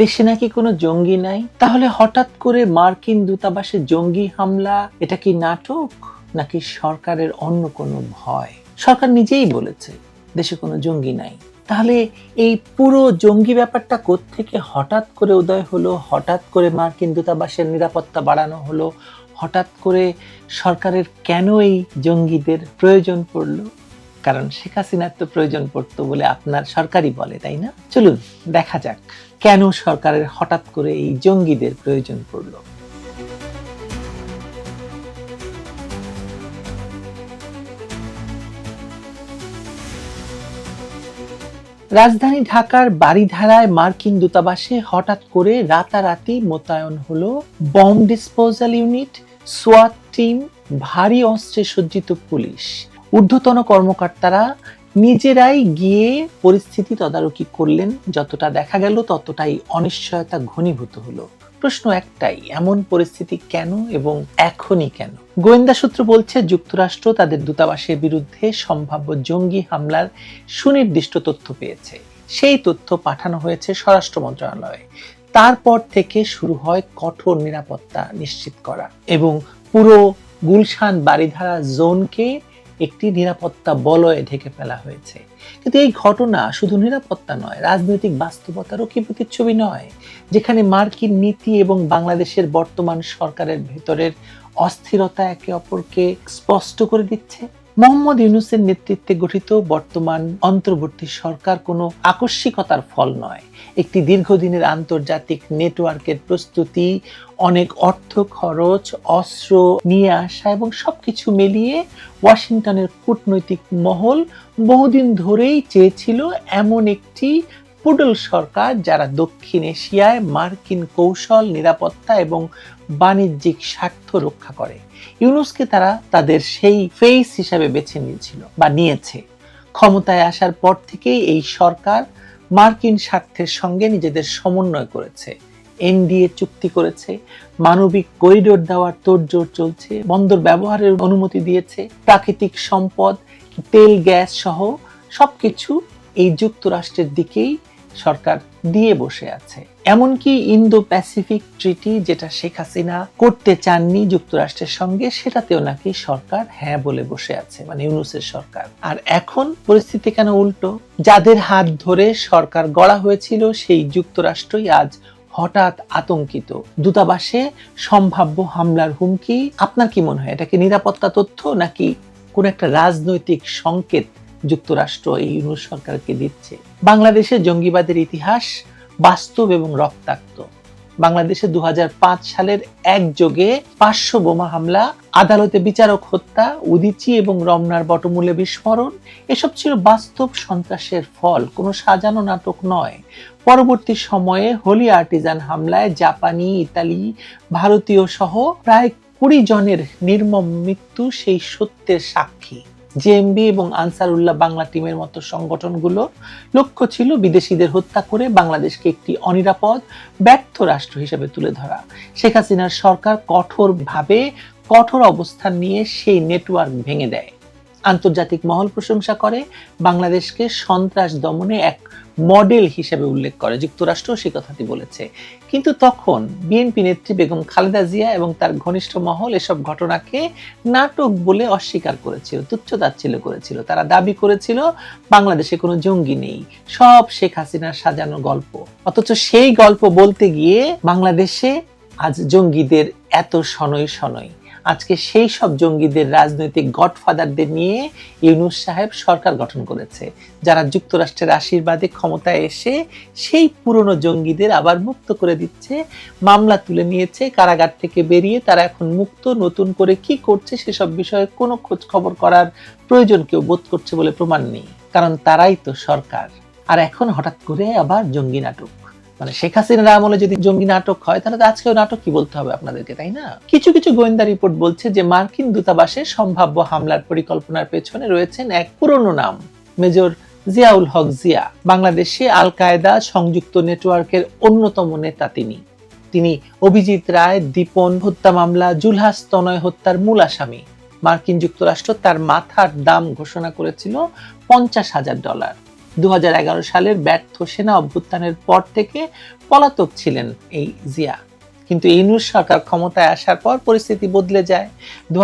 দেশে নাকি কোনো জঙ্গি নাই? তাহলে হঠাৎ করে মার্কিন দূতাবাসে জঙ্গি হামলা, এটা কি নাটক নাকি সরকারের অন্য কোনো ভয়? সরকার নিজেই বলেছে দেশে কোনো জঙ্গি নাই। তাহলে এই পুরো জঙ্গি ব্যাপারটা থেকে হঠাৎ করে উদয় হলো, হঠাৎ করে মার্কিন দূতাবাসের নিরাপত্তা বাড়ানো হলো, হঠাৎ করে সরকারের কেন এই জঙ্গিদের প্রয়োজন পড়ল? কারণ শেখ হাসিনার তো প্রয়োজন পড়তো বলে আপনার সরকারই বলে, তাই না? চলুন, দেখা যাক কেন সরকারের হঠাৎ করে এই জঙ্গিদের প্রয়োজন পড়ল। রাজধানী ঢাকার বাড়িধারায় মার্কিন দূতাবাসে হঠাৎ করে রাতারাতি মোতায়েন হলো বম্ব ডিসপোজাল ইউনিট সোয়াট টিম, ভারী অস্ত্রে সজ্জিত পুলিশ। ঊর্ধ্বতন কর্মকর্তারা নিজেরাই গিয়ে পরিস্থিতি তদারকি করলেন, যতটা দেখা গেল ততটাই অনিশ্চয়তা ঘনীভূত হলো। প্রশ্ন একটাই, এমন পরিস্থিতি কেন এবং এখনই কেন? গোয়েন্দা সূত্র বলছে, যুক্তরাষ্ট্র তাদের দূতাবাসের বিরুদ্ধে সম্ভাব্য জঙ্গি হামলার সুনির্দিষ্ট তথ্য পেয়েছে। সেই তথ্য পাঠানো হয়েছে স্বরাষ্ট্র মন্ত্রণালয়ে। তারপর থেকে শুরু হয় কঠোর নিরাপত্তা নিশ্চিত করা এবং পুরো গুলশান বাড়িধারা জোনকে একটি নিরাপত্তা বলয়ে ঢেকে ফেলা হয়েছে। কিন্তু এই ঘটনা শুধু নিরাপত্তা নয়, রাজনৈতিক বাস্তবতারও কি প্রতিচ্ছবি নয়? যেখানে মার্কিন নীতি এবং বাংলাদেশের বর্তমান সরকারের ভেতরের অস্থিরতা একে অপরকে স্পষ্ট করে দিচ্ছে। মোহাম্মদ ইউনুসের নেতৃত্বে গঠিত বর্তমান অন্তর্বর্তী সরকার কোনো আকস্মিকতার ফল নয়। একটি দীর্ঘদিনের আন্তর্জাতিক নেটওয়ার্কের প্রস্তুতি, অনেক অর্থ খরচ, অস্ত্র নিয়ে আসা এবং সবকিছু মিলিয়ে ওয়াশিংটনের কূটনৈতিক মহল বহুদিন ধরেই চেয়েছিল এমন একটি পুডল সরকার যারা দক্ষিণ এশিয়ায় মার্কিন কৌশল, নিরাপত্তা এবং বাণিজ্যিক স্বার্থ রক্ষা করে। ইউনুসকে তারা তাদের সেই ফেস হিসাবে বেছে নিয়েছিল বা নিয়েছে। ক্ষমতায় আসার পর থেকেই এই সরকার মার্কিন স্বার্থের সঙ্গে নিজেদের সমন্বয় করেছে। এনডিএ চুক্তি করেছে, মানবিক করিডোর দেওয়ার তোড়জোড় চলছে, বন্দর ব্যবহারের অনুমতি দিয়েছে, প্রাকৃতিক সম্পদ, তেল, গ্যাস সহ সবকিছু এই যুক্তরাষ্ট্রের দিকেই সরকার দিয়ে বসে আছে। এমনকি ইন্দো প্যাসিফিক ট্রিটি যেটা শেখ হাসিনা করতে চাননি যুক্তরাষ্ট্রের সঙ্গে, সেটাতেও নাকি সরকার হ্যাঁ বলে বসে আছে মানে ইউনুসের সরকার। আর এখন পরিস্থিতি কেন উল্টো? যাদের হাত ধরে সরকার গড়া হয়েছিল, সেই যুক্তরাষ্ট্রই আজ হঠাৎ আতঙ্কিত। দূতাবাসে সম্ভাব্য হামলার হুমকি, আপনার কি মনে হয়, এটা কি নিরাপত্তা তথ্য নাকি কোন একটা রাজনৈতিক সংকেত যুক্তরাষ্ট্র এই ইউনুস সরকারকে দিচ্ছে? বাংলাদেশে জঙ্গিবাদের ইতিহাস বাস্তব এবং রক্তাক্ত। বাংলাদেশে দু হাজার পাঁচ সালের একযোগে পাঁচশো বোমা হামলা, আদালতে বিচারক হত্যা, উদিচি এবং রমনার বটমূলে বিস্ফোরণ, এসব ছিল বাস্তব সন্ত্রাসের ফল, কোনো সাজানো নাটক নয়। পরবর্তী সময়ে হোলি আর্টিজান হামলায় জাপানি, ইতালি, ভারতীয় সহ প্রায় কুড়ি জনের নির্মম মৃত্যু সেই সত্যের সাক্ষী। জেএমবি এবং আনসার উল্লাহ বাংলা টিমের মতো সংগঠনগুলো লক্ষ্য ছিল বিদেশিদের হত্যা করে বাংলাদেশকে একটি অনিরাপদ, ব্যর্থ রাষ্ট্র হিসেবে তুলে ধরা। শেখ হাসিনার সরকার কঠোরভাবে কঠোর অবস্থান নিয়ে সেই নেটওয়ার্ক ভেঙে দেয়। আন্তর্জাতিক মহল প্রশংসা করে, বাংলাদেশকে সন্ত্রাস দমনে এক মডেল হিসেবে উল্লেখ করে, যুক্তরাষ্ট্র সে কথাটি বলেছে। কিন্তু তখন বিএনপি নেত্রী বেগম খালেদা জিয়া এবং তার ঘনিষ্ঠ মহল এসব ঘটনাকে নাটক বলে অস্বীকার করেছিল তুচ্ছতাচ্ছিল্য করেছিল। তারা দাবি করেছিল, বাংলাদেশে কোনো জঙ্গি নেই, সব শেখ হাসিনার সাজানো গল্প। অথচ সেই গল্প বলতে গিয়ে বাংলাদেশে আজ জঙ্গিদের এত শনৈ শনৈ আজকে সেই সব জঙ্গিদের রাজনৈতিক গডফাদারদের নিয়ে ইউনুস সাহেব সরকার গঠন করেছে, যারা যুক্তরাষ্ট্রের আশীর্বাদে ক্ষমতায় এসে সেই পুরনো জঙ্গিদের আবার মুক্ত করে দিচ্ছে, মামলা তুলে নিয়েছে, কারাগার থেকে বেরিয়ে তারা এখন মুক্ত, নতুন করে কি করছে সেসব বিষয়ে কোনো খোঁজ খবর করার প্রয়োজন কেউ বোধ করছে বলে প্রমাণ নেই, কারণ তারাই তো সরকার। আর এখন হঠাৎ করে আবার জঙ্গি নাটক। মানে শেখ হাসিনার আমলে যদি জঙ্গি নাটক হয়, তাহলে তো আজকেও নাটক কি বলতে হবে আপনাদেরকে, তাই না? কিছু কিছু গোয়েন্দা রিপোর্ট বলছে যে মার্কিন দূতাবাসে সম্ভাব্য হামলার পরিকল্পনার পেছনে রয়েছেন এক পুরনো নাম, মেজর জিয়াউল হক জিয়া। বাংলাদেশে আল কায়দা সংযুক্ত নেটওয়ার্কের অন্যতম নেতা তিনি। তিনি অভিজিৎ রায়, দীপন, হত্যা মামলা, জুলহাস তনয় হত্যার মূল আসামি। মার্কিন যুক্তরাষ্ট্র তার মাথার দাম ঘোষণা করেছিল পঞ্চাশ হাজার ডলার। দু হাজার এগারো সালের ব্যর্থ সেনা অভ্যুত্থানের পর থেকে পলাতক ছিলেন এই জিয়া। কিন্তু ইউনুস সরকার ক্ষমতায় আসার পর পরিস্থিতি বদলে যায়। দু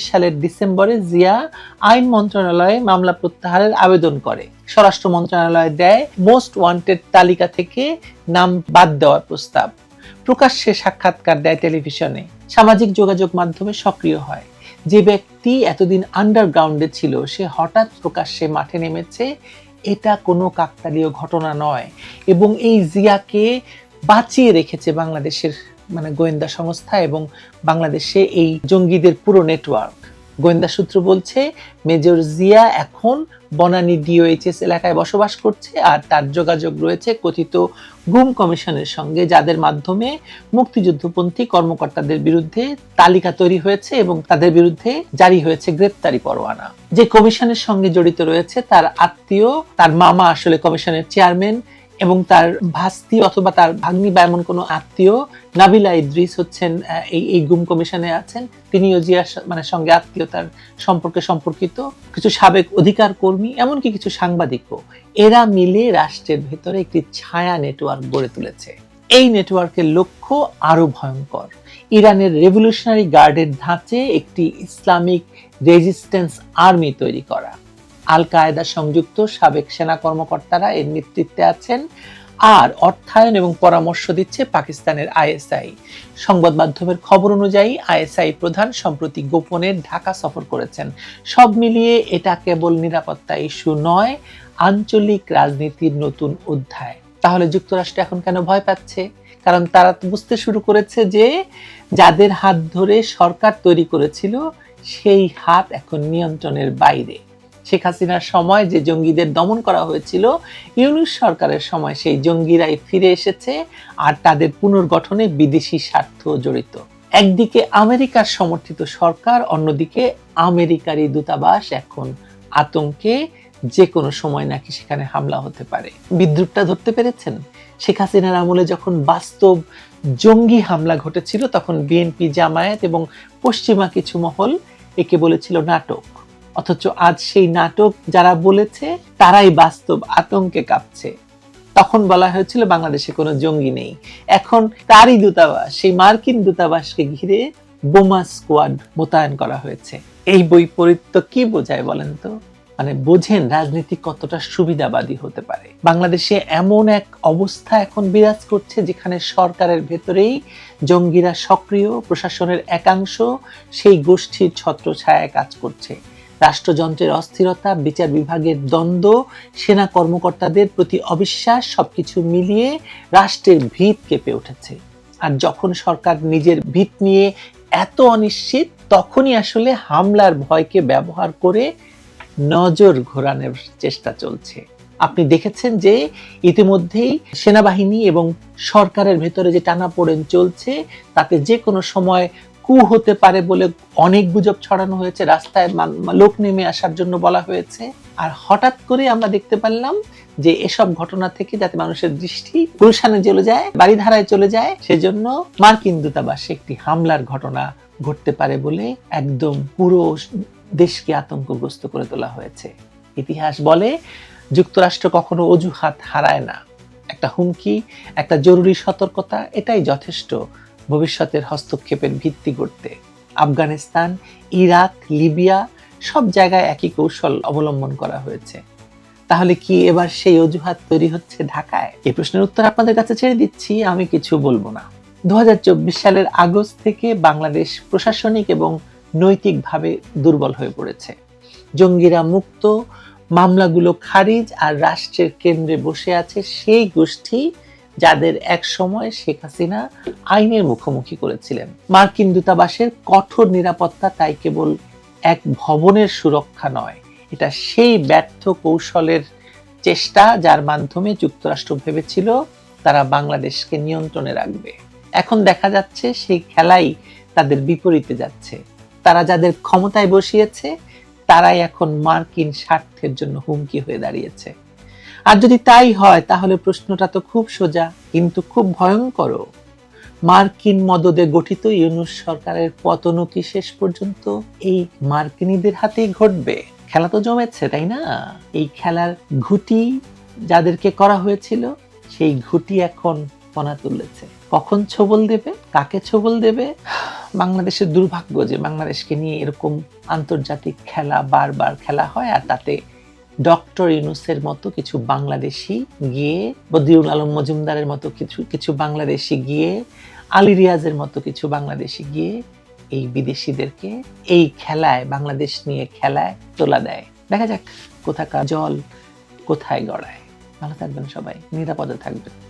সালের ডিসেম্বরে জিয়া আইন মন্ত্রণালয়ে মামলা প্রত্যাহারের আবেদন করে। স্বরাষ্ট্র মন্ত্রণালয় দেয়, মোস্ট ওয়ান্টেড তালিকা থেকে নাম বাদ দেওয়ার প্রস্তাব। প্রকাশ্যে সাক্ষাৎকার দেয় টেলিভিশনে। সামাজিক যোগাযোগ মাধ্যমে সক্রিয় হয়। যে ব্যক্তি এতদিন আন্ডারগ্রাউন্ডে ছিল, সে হঠাৎ প্রকাশ্যে মাঠে নেমেছে এটা কোনো কাকতালীয় ঘটনা নয়। এবং এই জিয়াকে বাঁচিয়ে রেখেছে বাংলাদেশের মানে গোয়েন্দা সংস্থা এবং বাংলাদেশে এই জঙ্গিদের পুরো নেটওয়ার্ক গোয়েন্দা সূত্র বলছে, মেজর জিয়া এখন বনানী ডিওএইচএস এলাকায় বসবাস করছে আর তার যোগাযোগ রয়েছে কথিত গুম কমিশনের সঙ্গে, যাদের মাধ্যমে মুক্তিযুদ্ধপন্থী কর্মকর্তাদের বিরুদ্ধে তালিকা তৈরি হয়েছে এবং তাদের বিরুদ্ধে জারি হয়েছে গ্রেপ্তারি পরোয়ানা। যে কমিশনের সঙ্গে জড়িত রয়েছে তার আত্মীয়, তার মামা আসলে কমিশনের চেয়ারম্যান এবং তার ভাস্তি অথবা তার ভাগ্নি বা এমন কোনো আত্মীয়, নাবিলা ইদ্রিস হচ্ছেন এই এই গুম কমিশনে আছেন। তিনিও জিয়ার মানে সঙ্গে আত্মীয়তার সম্পর্কে সম্পর্কিত। কিছু সাবেক অধিকার কর্মী, এমনকি কিছু সাংবাদিকও। এরা মিলে রাষ্ট্রের ভেতরে একটি ছায়া নেটওয়ার্ক গড়ে তুলেছে। এই নেটওয়ার্কের লক্ষ্য আরও ভয়ঙ্কর। ইরানের রেভলিউশনারি গার্ডের ধাঁচে একটি ইসলামিক রেজিস্ট্যান্স আর্মি তৈরি করা। আল কায়েদা সংযুক্ত সাবেক সেনা কর্মকর্তারা এর নেতৃত্বে আছেন আর অর্থায়ন এবং পরামর্শ দিচ্ছে পাকিস্তানের আইএসআই। সংবাদ মাধ্যমের খবর অনুযায়ী আইএসআই প্রধান সম্প্রতি গোপনে ঢাকা সফর করেছেন। সব মিলিয়ে এটা কেবল নিরাপত্তা ইস্যু নয়, আঞ্চলিক রাজনীতির নতুন অধ্যায়। তাহলে যুক্তরাষ্ট্র এখন কেন ভয় পাচ্ছে? কারণ তারা বুঝতে শুরু করেছে যে যাদের হাত ধরে সরকার তৈরি করেছিল, সেই হাত এখন নিয়ন্ত্রণের বাইরে। শেখ হাসিনার সময় যে জঙ্গিদের দমন করা হয়েছিল, ইউনুস সরকারের সময় সেই জঙ্গিরাই ফিরে এসেছে আর তাদের পুনর্গঠনে বিদেশি স্বার্থ জড়িত। একদিকে আমেরিকার সমর্থিত সরকার, অন্যদিকে আমেরিকারই দূতাবাস এখন আতঙ্কে যে কোনো সময় নাকি সেখানে হামলা হতে পারে। বিদ্রুপটা ধরতে পেরেছেন? শেখ হাসিনার আমলে যখন বাস্তব জঙ্গি হামলা ঘটেছিল, তখন বিএনপি জামায়াত এবং পশ্চিমা কিছু মহল একে বলেছিল নাটক। অথচ আজ সেই নাটক যারা বলেছে, তারাই বাস্তব আতঙ্কে কাঁপছে। তখন বলা হয়েছিল বাংলাদেশে কোনো জঙ্গি নেই। এখন তারই দূতাবাস, সেই মার্কিন দূতাবাসকে ঘিরে বোমা স্কোয়াড মোতায়েন করা হয়েছে। এই বই বৈপরীত্য কি বোঝায় বলেন তো? মানে বোঝেন রাজনীতি কতটা সুবিধাবাদী হতে পারে। বাংলাদেশে এমন এক অবস্থা এখন বিরাজ করছে যেখানে সরকারের ভেতরেই জঙ্গিরা সক্রিয়, প্রশাসনের একাংশ, সেই গোষ্ঠীর ছত্রছায়ায় কাজ করছে। রাষ্ট্রযন্ত্রের অস্থিরতা, বিচার বিভাগের দ্বন্দ্ব, সেনা কর্মকর্তাদের প্রতি অবিশ্বাস, সবকিছু মিলিয়ে রাষ্ট্রের ভিত কেঁপে উঠেছে। আর যখন সরকার নিজের ভিত নিয়ে এত অনিশ্চিত, তখনই আসলে হামলার ভয়কে ব্যবহার করে নজর ঘোরানোর চেষ্টা চলছে। আপনি দেখেছেন যে ইতিমধ্যেই সেনাবাহিনী এবং সরকারের ভেতরে যে টানাপোড়েন চলছে, তাতে যে কোনো সময় কু হতে পারে বলে অনেক গুজব ছড়ানো হয়েছে, রাস্তায় লোক নেমে আসার জন্য বলা হয়েছে। আর হঠাৎ করে আমরা দেখতে পারলাম যে এসব ঘটনা থেকে যাতে মানুষের দৃষ্টি গুলশানে চলে যায় বাড়িধারায় চলে যায়, সেজন্য মার্কিন দূতাবাসে একটি হামলার ঘটনা ঘটতে পারে বলে একদম পুরো দেশকে আতঙ্কগ্রস্ত করে তোলা হয়েছে। ইতিহাস বলে, যুক্তরাষ্ট্র কখনো অজুহাত হারায় না। একটা হুমকি, একটা জরুরি সতর্কতা, এটাই যথেষ্ট। ভবিষ্যতের হস্তক্ষেপের ভিত্তি করতে আফগানিস্তান, ইরাক, লিবিয়া সব জায়গায় একই কৌশল অবলম্বন করা হয়েছে। তাহলে কি এবার সেই অজুহাত তৈরি হচ্ছে ঢাকায়? এই প্রশ্নের উত্তর আপনাদের কাছে ছেড়ে দিচ্ছি, আমি কিছু বলব না। দু হাজার চব্বিশ সালের আগস্ট থেকে বাংলাদেশ প্রশাসনিক এবং নৈতিকভাবে দুর্বল হয়ে পড়েছে। জঙ্গিরা মুক্ত, মামলাগুলো খারিজ আর রাষ্ট্রের কেন্দ্রে বসে আছে সেই গোষ্ঠী যাদের এক সময় শেখ হাসিনা আইনের মুখোমুখি করেছিলেন। মার্কিন দূতাবাসের কঠোর নিরাপত্তা তাই কেবল এক ভবনের সুরক্ষা নয়, এটা সেই ব্যর্থ কৌশলের চেষ্টা যার মাধ্যমে যুক্তরাষ্ট্র ভেবেছিল তারা বাংলাদেশকে নিয়ন্ত্রণে রাখবে। এখন দেখা যাচ্ছে সেই খেলাই তাদের বিপরীতে যাচ্ছে। তারা যাদের ক্ষমতায় বসিয়েছে, তারাই এখন মার্কিন স্বার্থের জন্য হুমকি হয়ে দাঁড়িয়েছে। আর যদি তাই হয়, তাহলে প্রশ্নটা তো খুব সোজা, কিন্তু খুব ভয়ঙ্কর মার্কিন মদদে গঠিত ইউনুস সরকারের পতনও কি শেষ পর্যন্ত? এই মার্কিনীদের হাতেই ঘটবে। খেলা তো জমেছে, তাই না? এই খেলার ঘুটি যাদেরকে করা হয়েছিল, সেই ঘুটি এখন পনা তুলেছে। কখন ছবল দেবে? কাকে ছবল দেবে? বাংলাদেশের দুর্ভাগ্য যে বাংলাদেশকে নিয়ে এরকম আন্তর্জাতিক খেলা বারবার খেলা হয়, আর তাতে ডক্টর ইউনুসের মতো কিছু বাংলাদেশি গিয়ে, বদিউল আলম মজুমদারের মতো কিছু কিছু বাংলাদেশি গিয়ে, আলী রিয়াজের মতো কিছু বাংলাদেশি গিয়ে এই বিদেশিদেরকে এই খেলায়, বাংলাদেশ নিয়ে খেলায় তোলা দেয়। দেখা যাক কোথাকার জল কোথায় গড়ায়। ভালো থাকবেন সবাই, নিরাপদে থাকবেন।